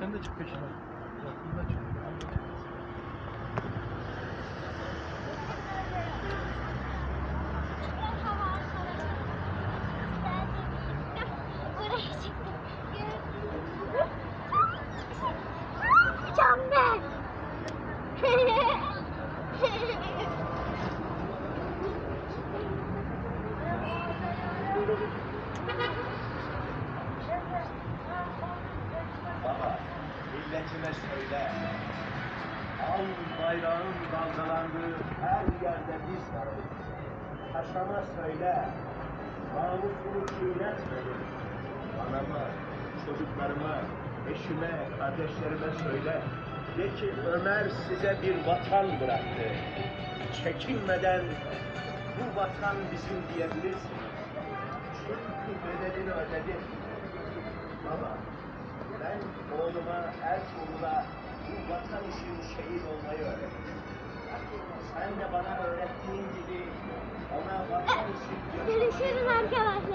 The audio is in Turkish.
sen de çık peşine. Yakında çık. Buraya çıktım. Milletime söyle. Al bayrağın dalgalandığı her yerde biz varız. Paşama söyle. Namusunu çiğnetmeyin. Anama, çocuklarıma, eşime, kardeşlerime söyle. De ki Ömer size bir vatan bıraktı. Çekinmeden bu vatan bizim diyebilirsiniz. Çünkü bedelini ödedim. Baba, ben oğluma, için şehit olmayı öğrettim. Sen de bana öğrettiğin gibi ona vatan için yaşamayı Görüşürüz arkadaşlar.